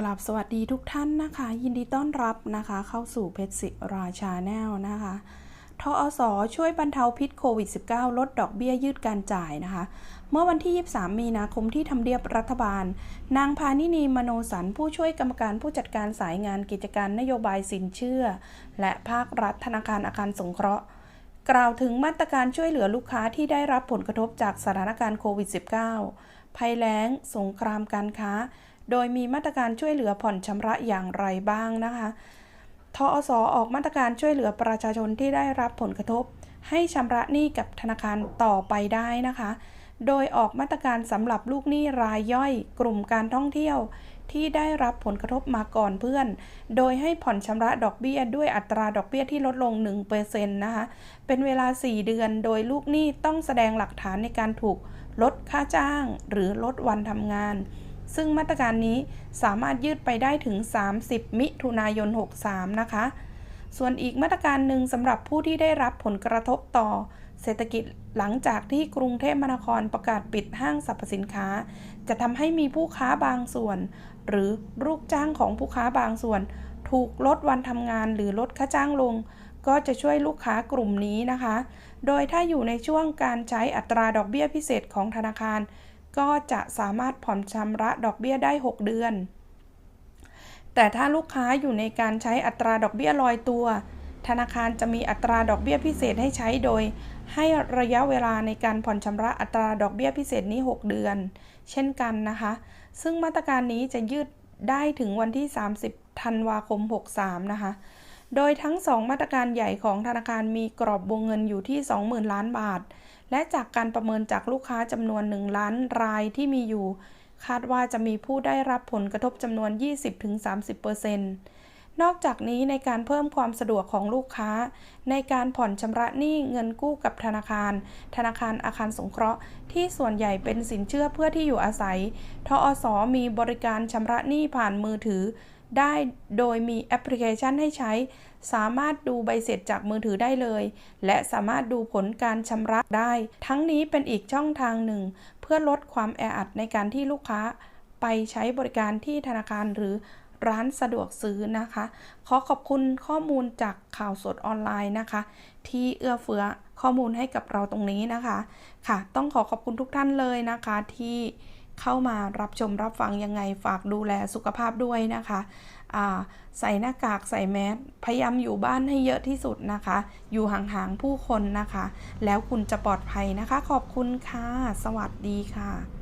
กลับสวัสดีทุกท่านนะคะ ยินดีต้อนรับนะคะ เข้าสู่เพชรศิราชาแนลนะคะทอสช่วยบรรเทาพิษโควิด -19 ลดดอกเบี้ยยืดการจ่ายนะคะ เมื่อวันที่ 23 มีนาคมที่ทำเนียบรัฐบาล นางพานินีมโนสันผู้ช่วยกรรมการผู้จัดการสายงานกิจการนโยบายสินเชื่อ และภาครัฐธนาคารอาคารสงเคราะห์ กล่าวถึงมาตรการช่วยเหลือลูกค้าที่ได้รับผลกระทบจากสถานการณ์โควิด -19 ภัยแล้ง สงครามการค้า โดยมีมาตรการช่วยเหลือผ่อนชำระอย่างไรบ้างนะคะทอสออกมาตรการช่วยเหลือประชาชนที่ได้รับผลกระทบ ให้ชำระหนี้กับธนาคารต่อไปได้นะคะ โดยออกมาตรการสำหรับลูกหนี้รายย่อย กลุ่มการท่องเที่ยวที่ได้รับผลกระทบมาก่อนเพื่อน โดยให้ผ่อนชำระดอกเบี้ยด้วยอัตราดอกเบี้ยที่ลดลง 1%นะคะ เป็นเวลา 4 เดือน โดยลูกหนี้ต้องแสดงหลักฐานในการถูก ลดค่าจ้าง หรือลดวันทำงาน ซึ่งมาตรการนี้สามารถยืดไปได้ถึง 30 มิถุนายน 63 นะคะ ส่วนอีกมาตรการหนึ่งสำหรับผู้ที่ได้รับผลกระทบต่อเศรษฐกิจหลังจากที่กรุงเทพมหานครประกาศปิดห้างสรรพสินค้า จะทำให้มีผู้ค้าบางส่วน หรือลูกจ้างของผู้ค้าบางส่วน ถูกลดวันทำงานหรือลดค่าจ้างลง ก็จะช่วยลูกค้ากลุ่มนี้นะคะ โดยถ้าอยู่ในช่วงการใช้อัตราดอกเบี้ยพิเศษของธนาคาร ก็จะสามารถผ่อนชำระดอกเบี้ยได้ 6 เดือน แต่ถ้าลูกค้าอยู่ในการใช้อัตราดอกเบี้ยลอยตัว ธนาคารจะมีอัตราดอกเบี้ยพิเศษให้ใช้โดย ให้ระยะเวลาในการผ่อนชำระอัตราดอกเบี้ยพิเศษนี้ 6 เดือน เช่นกันนะคะ ซึ่งมาตรการนี้จะยืดได้ถึงวันที่ 30 ธันวาคม 63 นะคะ โดยทั้ง 2 มาตรการใหญ่ของธนาคารมีกรอบวงเงินอยู่ที่ 20,000 ล้านบาท และจากการประเมินจากลูกค้าจำนวน 1 ล้านรายที่มีอยู่ คาดว่าจะมีผู้ได้รับผลกระทบจำนวน 20-30%นอกจากนี้ในการเพิ่มความสะดวกของลูกค้า ในการผ่อนชำระหนี้เงินกู้กับธนาคาร ธนาคารอาคารสงเคราะห์ ที่ส่วนใหญ่เป็นสินเชื่อเพื่อที่อยู่อาศัย ทอสมีบริการชำระหนี้ผ่านมือถือ ได้โดยมีแอปพลิเคชันให้ใช้ สามารถดูใบเสร็จจากมือถือได้เลย และสามารถดูผลการชำระได้ ทั้งนี้เป็นอีกช่องทางหนึ่ง เพื่อลดความแออัดในการที่ลูกค้า ไปใช้บริการที่ธนาคารหรือร้านสะดวกซื้อนะคะ ขอขอบคุณข้อมูลจากข่าวสดออนไลน์นะคะ ที่เอื้อเฟื้อข้อมูลให้กับเราตรงนี้นะคะ ค่ะ ต้องขอขอบคุณทุกท่านเลยนะคะที่ เข้ามารับชมรับฟังยังไงฝากดูแลสุขภาพด้วยนะคะใส่หน้ากากใส่แมสพยายามอยู่บ้านให้เยอะที่สุดนะคะ อยู่ห่างๆผู้คนนะคะ แล้วคุณจะปลอดภัยนะคะ ขอบคุณค่ะ สวัสดีค่ะ